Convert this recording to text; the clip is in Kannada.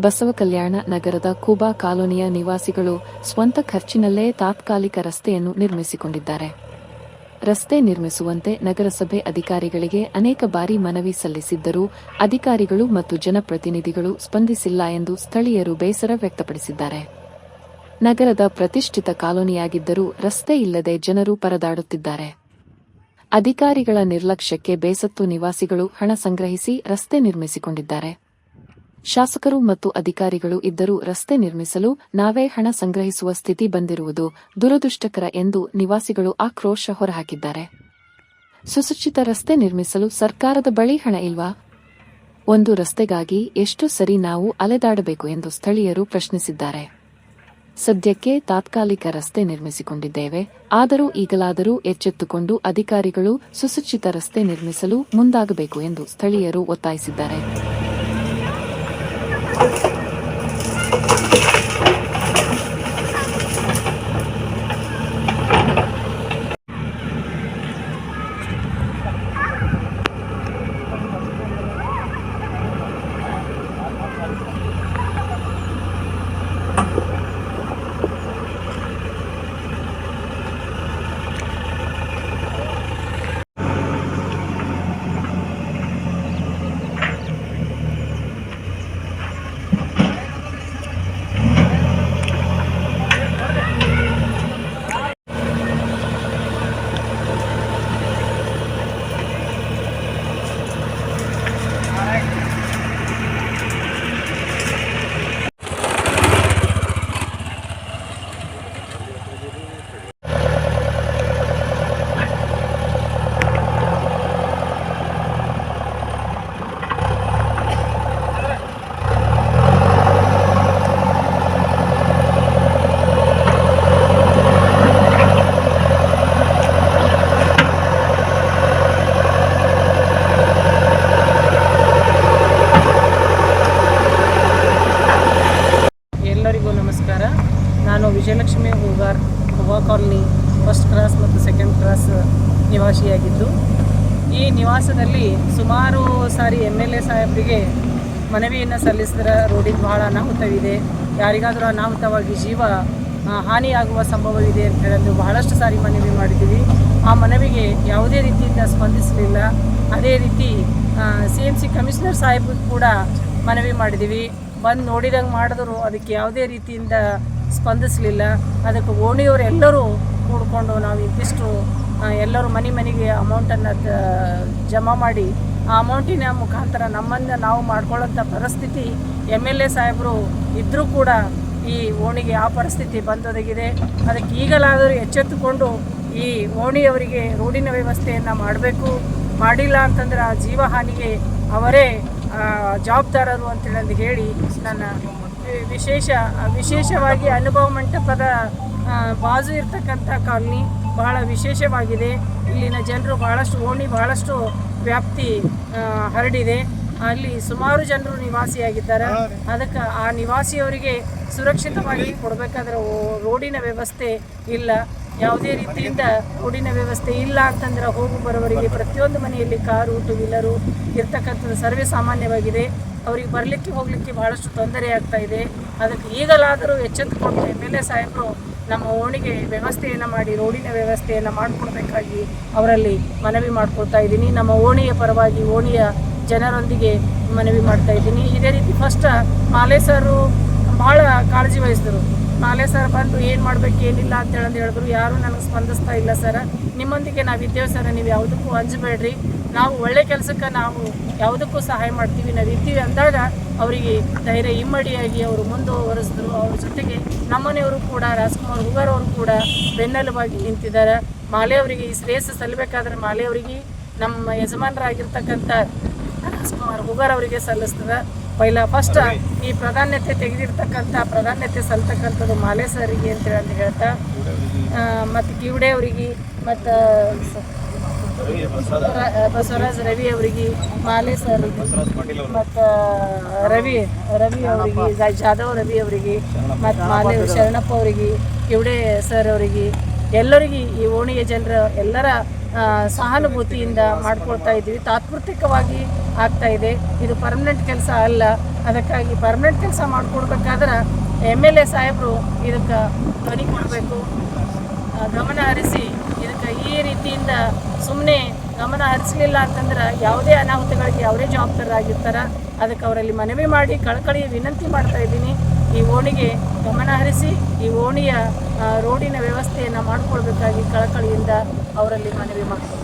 ಬಸವ ಕಲ್ಯಾಣ ನಗರದ ಕೂಬಾ ಕಾಲೋನಿಯ ನಿವಾಸಿಗಳು ಸ್ವಂತ ಖರ್ಚಿನಲ್ಲೇ ತಾತ್ಕಾಲಿಕ ರಸ್ತೆಯನ್ನು ನಿರ್ಮಿಸಿಕೊಂಡಿದ್ದಾರೆ. ರಸ್ತೆ ನಿರ್ಮಿಸುವಂತೆ ನಗರಸಭೆ ಅಧಿಕಾರಿಗಳಿಗೆ ಅನೇಕ ಬಾರಿ ಮನವಿ ಸಲ್ಲಿಸಿದ್ದರೂ ಅಧಿಕಾರಿಗಳು ಮತ್ತು ಜನಪ್ರತಿನಿಧಿಗಳು ಸ್ಪಂದಿಸಿಲ್ಲ ಎಂದು ಸ್ಥಳೀಯರು ಬೇಸರ ವ್ಯಕ್ತಪಡಿಸಿದ್ದಾರೆ. ನಗರದ ಪ್ರತಿಷ್ಠಿತ ಕಾಲೋನಿಯಾಗಿದ್ದರೂ ರಸ್ತೆ ಇಲ್ಲದೆ ಜನರು ಪರದಾಡುತ್ತಿದ್ದಾರೆ. ಅಧಿಕಾರಿಗಳ ನಿರ್ಲಕ್ಷ್ಯಕ್ಕೆ ಬೇಸತ್ತು ನಿವಾಸಿಗಳು ಹಣ ಸಂಗ್ರಹಿಸಿ ರಸ್ತೆ ನಿರ್ಮಿಸಿಕೊಂಡಿದ್ದಾರೆ. ಶಾಸಕರು ಮತ್ತು ಅಧಿಕಾರಿಗಳು ಇದ್ದರೂ ರಸ್ತೆ ನಿರ್ಮಿಸಲು ನಾವೇ ಹಣ ಸಂಗ್ರಹಿಸುವ ಸ್ಥಿತಿ ಬಂದಿರುವುದು ದುರದೃಷ್ಟಕರ ಎಂದು ನಿವಾಸಿಗಳು ಆಕ್ರೋಶ ಹೊರಹಾಕಿದ್ದಾರೆ. ಸುಸಜ್ಜಿತ ರಸ್ತೆ ನಿರ್ಮಿಸಲು ಸರ್ಕಾರದ ಬಳಿ ಹಣ ಇಲ್ವಾ? ಒಂದು ರಸ್ತೆಗಾಗಿ ಎಷ್ಟು ಸರಿ ನಾವು ಅಲೆದಾಡಬೇಕು ಎಂದು ಸ್ಥಳೀಯರು ಪ್ರಶ್ನಿಸಿದ್ದಾರೆ. ಸದ್ಯಕ್ಕೆ ತಾತ್ಕಾಲಿಕ ರಸ್ತೆ ನಿರ್ಮಿಸಿಕೊಂಡಿದ್ದೇವೆ. ಆದರೂ ಈಗಲಾದರೂ ಎಚ್ಚೆತ್ತುಕೊಂಡು ಅಧಿಕಾರಿಗಳು ಸುಸಜ್ಜಿತ ರಸ್ತೆ ನಿರ್ಮಿಸಲು ಮುಂದಾಗಬೇಕು ಎಂದು ಸ್ಥಳೀಯರು ಒತ್ತಾಯಿಸಿದ್ದಾರೆ. ವಿಜಯಲಕ್ಷ್ಮಿ ಹೂಗಾರ್ ಹೂವಾ ಕಾಲೋನಿ ಫಸ್ಟ್ ಕ್ರಾಸ್ ಮತ್ತು ಸೆಕೆಂಡ್ ಕ್ರಾಸ್ ನಿವಾಸಿಯಾಗಿದ್ದು, ಈ ನಿವಾಸದಲ್ಲಿ ಸುಮಾರು ಸಾರಿ ಎಂ ಎಲ್ ಎ ಸಾಹೇಬರಿಗೆ ಮನವಿಯನ್ನು ಸಲ್ಲಿಸಿದ್ರೆ ರೋಡಿಗೆ ಬಹಳ ಅನಾಹುತವಿದೆ. ಯಾರಿಗಾದರೂ ಅನಾಹುತವಾಗಿ ಜೀವ ಹಾನಿಯಾಗುವ ಸಂಭವವಿದೆ ಅಂತ ಹೇಳಲು ಬಹಳಷ್ಟು ಸಾರಿ ಮನವಿ ಮಾಡಿದ್ದೀವಿ. ಆ ಮನವಿಗೆ ಯಾವುದೇ ರೀತಿಯಿಂದ ಸ್ಪಂದಿಸಲಿಲ್ಲ. ಅದೇ ರೀತಿ ಸಿ ಎಂ ಸಿ ಕಮಿಷನರ್ ಸಾಹೇಬ್ ಕೂಡ ಮನವಿ ಮಾಡಿದ್ದೀವಿ. ಬಂದು ನೋಡಿದಂಗೆ ಮಾಡಿದ್ರು. ಅದಕ್ಕೆ ಯಾವುದೇ ರೀತಿಯಿಂದ ಸ್ಪಂದಿಸಲಿಲ್ಲ. ಅದಕ್ಕೆ ಓಣಿಯವರೆಲ್ಲರೂ ಕೂಡಿಕೊಂಡು ನಾವು ಇಂತಿಷ್ಟು ಎಲ್ಲರೂ ಮನೆ ಮನೆಗೆ ಅಮೌಂಟನ್ನು ಜಮಾ ಮಾಡಿ, ಆ ಅಮೌಂಟಿನ ಮುಖಾಂತರ ನಮ್ಮನ್ನು ನಾವು ಮಾಡ್ಕೊಳ್ಳೋಂಥ ಪರಿಸ್ಥಿತಿ ಎಂ ಎಲ್ ಎ ಸಾಹೇಬರು ಇದ್ದರೂ ಕೂಡ ಈ ಓಣಿಗೆ ಆ ಪರಿಸ್ಥಿತಿ ಬಂದೊದಗಿದೆ. ಅದಕ್ಕೆ ಈಗಲಾದರೂ ಎಚ್ಚೆತ್ತುಕೊಂಡು ಈ ಓಣಿಯವರಿಗೆ ರೋಡಿನ ವ್ಯವಸ್ಥೆಯನ್ನು ಮಾಡಬೇಕು. ಮಾಡಿಲ್ಲ ಅಂತಂದ್ರೆ ಆ ಜೀವಹಾನಿಗೆ ಅವರೇ ಜವಾಬ್ದಾರರು ಅಂತೇಳಿ ಹೇಳಿ ನನ್ನ ವಿಶೇಷ, ವಿಶೇಷವಾಗಿ ಅನುಭವ ಮಂಟಪದ ಬಾಜು ಇರ್ತಕ್ಕಂಥ ಕಾಲನಿ ಬಹಳ ವಿಶೇಷವಾಗಿದೆ. ಇಲ್ಲಿನ ಜನರು ಬಹಳಷ್ಟು ಓಣಿ, ಬಹಳಷ್ಟು ವ್ಯಾಪ್ತಿ ಹರಡಿದೆ. ಅಲ್ಲಿ ಸುಮಾರು ಜನರು ನಿವಾಸಿಯಾಗಿದ್ದಾರೆ. ಅದಕ್ಕೆ ಆ ನಿವಾಸಿಯವರಿಗೆ ಸುರಕ್ಷಿತವಾಗಿ ಕೊಡಬೇಕಾದ್ರೆ ರೋಡಿನ ವ್ಯವಸ್ಥೆ ಇಲ್ಲ. ಯಾವುದೇ ರೀತಿಯಿಂದ ರೋಡಿನ ವ್ಯವಸ್ಥೆ ಇಲ್ಲ ಅಂತಂದ್ರೆ ಹೋಗು ಬರೋವರಿಗೆ ಪ್ರತಿಯೊಂದು ಮನೆಯಲ್ಲಿ ಕಾರು ಟೂ ವೀಲರು ಇರ್ತಕ್ಕಂಥದ್ದು ಸರ್ವೇ ಸಾಮಾನ್ಯವಾಗಿದೆ. ಅವರಿಗೆ ಬರಲಿಕ್ಕೆ ಹೋಗಲಿಕ್ಕೆ ಬಹಳಷ್ಟು ತೊಂದರೆ ಆಗ್ತಾ ಇದೆ. ಅದಕ್ಕೆ ಈಗಲಾದರೂ ಎಚ್ಚೆತ್ತುಕೊಂಡು ಎಂ ಎಲ್ ಎ ಸಾಹೇಬರು ನಮ್ಮ ಓಣಿಗೆ ವ್ಯವಸ್ಥೆಯನ್ನು ಮಾಡಿ ರೋಡಿನ ವ್ಯವಸ್ಥೆಯನ್ನು ಮಾಡಿಕೊಡ್ಬೇಕಾಗಿ ಅವರಲ್ಲಿ ಮನವಿ ಮಾಡ್ಕೊಳ್ತಾ ಇದ್ದೀನಿ. ನಮ್ಮ ಓಣಿಯ ಪರವಾಗಿ ಓಣಿಯ ಜನರೊಂದಿಗೆ ಮನವಿ ಮಾಡ್ತಾ ಇದ್ದೀನಿ. ಇದೇ ರೀತಿ ಫಸ್ಟ್ ಮಾಲೆ ಸರು ಭಾಳ ಕಾಳಜಿ ವಹಿಸಿದ್ರು. ಮಾಲೆ ಸರ್ ಬಂದು ಏನು ಮಾಡಬೇಕು, ಏನಿಲ್ಲ ಅಂತ ಹೇಳಂದು ಹೇಳಿದ್ರು. ಯಾರೂ ನನಗೆ ಸ್ಪಂದಿಸ್ತಾ ಇಲ್ಲ ಸರ್. ನಿಮ್ಮೊಂದಿಗೆ ನಾವು ಇದ್ದೇವೆ ಸರ್. ನೀವು ಯಾವುದಕ್ಕೂ ಅಂಜಬೇಡ್ರಿ. ನಾವು ಒಳ್ಳೆ ಕೆಲಸಕ್ಕೆ ನಾವು ಯಾವುದಕ್ಕೂ ಸಹಾಯ ಮಾಡ್ತೀವಿ. ನಾವು ಇದ್ದೀವಿ ಅಂದಾಗ ಅವರಿಗೆ ಧೈರ್ಯ ಇಮ್ಮಡಿಯಾಗಿ ಅವರು ಮುಂದುವರೆಸಿದ್ರು. ಅವ್ರ ಜೊತೆಗೆ ನಮ್ಮನೆಯವರು ಕೂಡ, ರಾಜ್ಕುಮಾರ್ ಹುಗರವರು ಕೂಡ ಬೆನ್ನೆಲುಬಾಗಿ ನಿಂತಿದ್ದಾರೆ. ಮಾಲೆಯವರಿಗೆ ಈ ಶ್ರೇಯಸ್ಸು ಸಲ್ಲಬೇಕಾದ್ರೆ ಮಾಲೆಯವರಿಗೆ ನಮ್ಮ ಯಜಮಾನರಾಗಿರ್ತಕ್ಕಂಥ ರಾಜ್ಕುಮಾರ್ ಹುಗಾರ್ ಅವರಿಗೆ ಸಲ್ಲಿಸ್ತದೆ. ಪೈಲ ಫಸ್ಟ್ ಈ ಪ್ರಾಧಾನ್ಯತೆ ತೆಗೆದಿರ್ತಕ್ಕಂಥ ಪ್ರಾಧಾನ್ಯತೆ ಸಲ್ತಕ್ಕಂಥದ್ದು ಮಾಲೆ ಸರಿಗೆ ಅಂತೇಳಿ ಅಂತ ಹೇಳ್ತಾ ಮತ್ತು ಕಿವಡೆ ಅವರಿಗೆ ಮತ್ತು ಬಸವರಾಜ್ ರವಿ ಅವರಿಗೆ ಮಾಲೆ ಸರ್ ಮತ್ತು ರವಿ ರವಿ ಅವರಿಗೆ ಜಾಧವ್ ರವಿ ಅವರಿಗೆ ಮತ್ತು ಮಾಲೆ ಶರಣಪ್ಪ ಅವರಿಗೆ ಕಿವಡೆ ಸರ್ ಅವರಿಗೆ ಎಲ್ಲರಿಗೆ ಈ ಓಣಿಯ ಜನರ ಎಲ್ಲರ ಸಹಾನುಭೂತಿಯಿಂದ ಮಾಡ್ಕೊಳ್ತಾ ಇದ್ದೀವಿ. ತಾತ್ಪೂರ್ತಿಕವಾಗಿ ಆಗ್ತಾ ಇದೆ. ಇದು ಪರ್ಮನೆಂಟ್ ಕೆಲಸ ಅಲ್ಲ. ಅದಕ್ಕಾಗಿ ಪರ್ಮನೆಂಟ್ ಕೆಲಸ ಮಾಡಿಕೊಡ್ಬೇಕಾದ್ರೆ ಎಂ ಎಲ್ ಎ ಸಾಹೇಬರು ಇದಕ್ಕೆ ಧ್ವನಿ ಕೊಡಬೇಕು. ಗಮನ ಹರಿಸಿ ಇದಕ್ಕೆ ಈ ರೀತಿಯಿಂದ ಸುಮ್ಮನೆ ಗಮನ ಹರಿಸಲಿಲ್ಲ ಅಂತಂದ್ರೆ ಯಾವುದೇ ಅನಾಹುತಗಳಿಗೆ ಅವರೇ ಜವಾಬ್ದಾರರಾಗಿರ್ತಾರೆ. ಅದಕ್ಕೆ ಅವರಲ್ಲಿ ಮನವಿ ಮಾಡಿ ಕಳಕಳಿ ವಿನಂತಿ ಮಾಡ್ತಾ ಇದ್ದೀನಿ. ಈ ಓಣಿಗೆ ಗಮನ ಹರಿಸಿ ಈ ಓಣಿಯ ರೋಡಿನ ವ್ಯವಸ್ಥೆಯನ್ನು ಮಾಡಿಕೊಳ್ಬೇಕಾಗಿ ಕಳಕಳಿಯಿಂದ ಅವರಲ್ಲಿ ಮನವಿ ಮಾಡ್ಕೊಳ್ತಾರೆ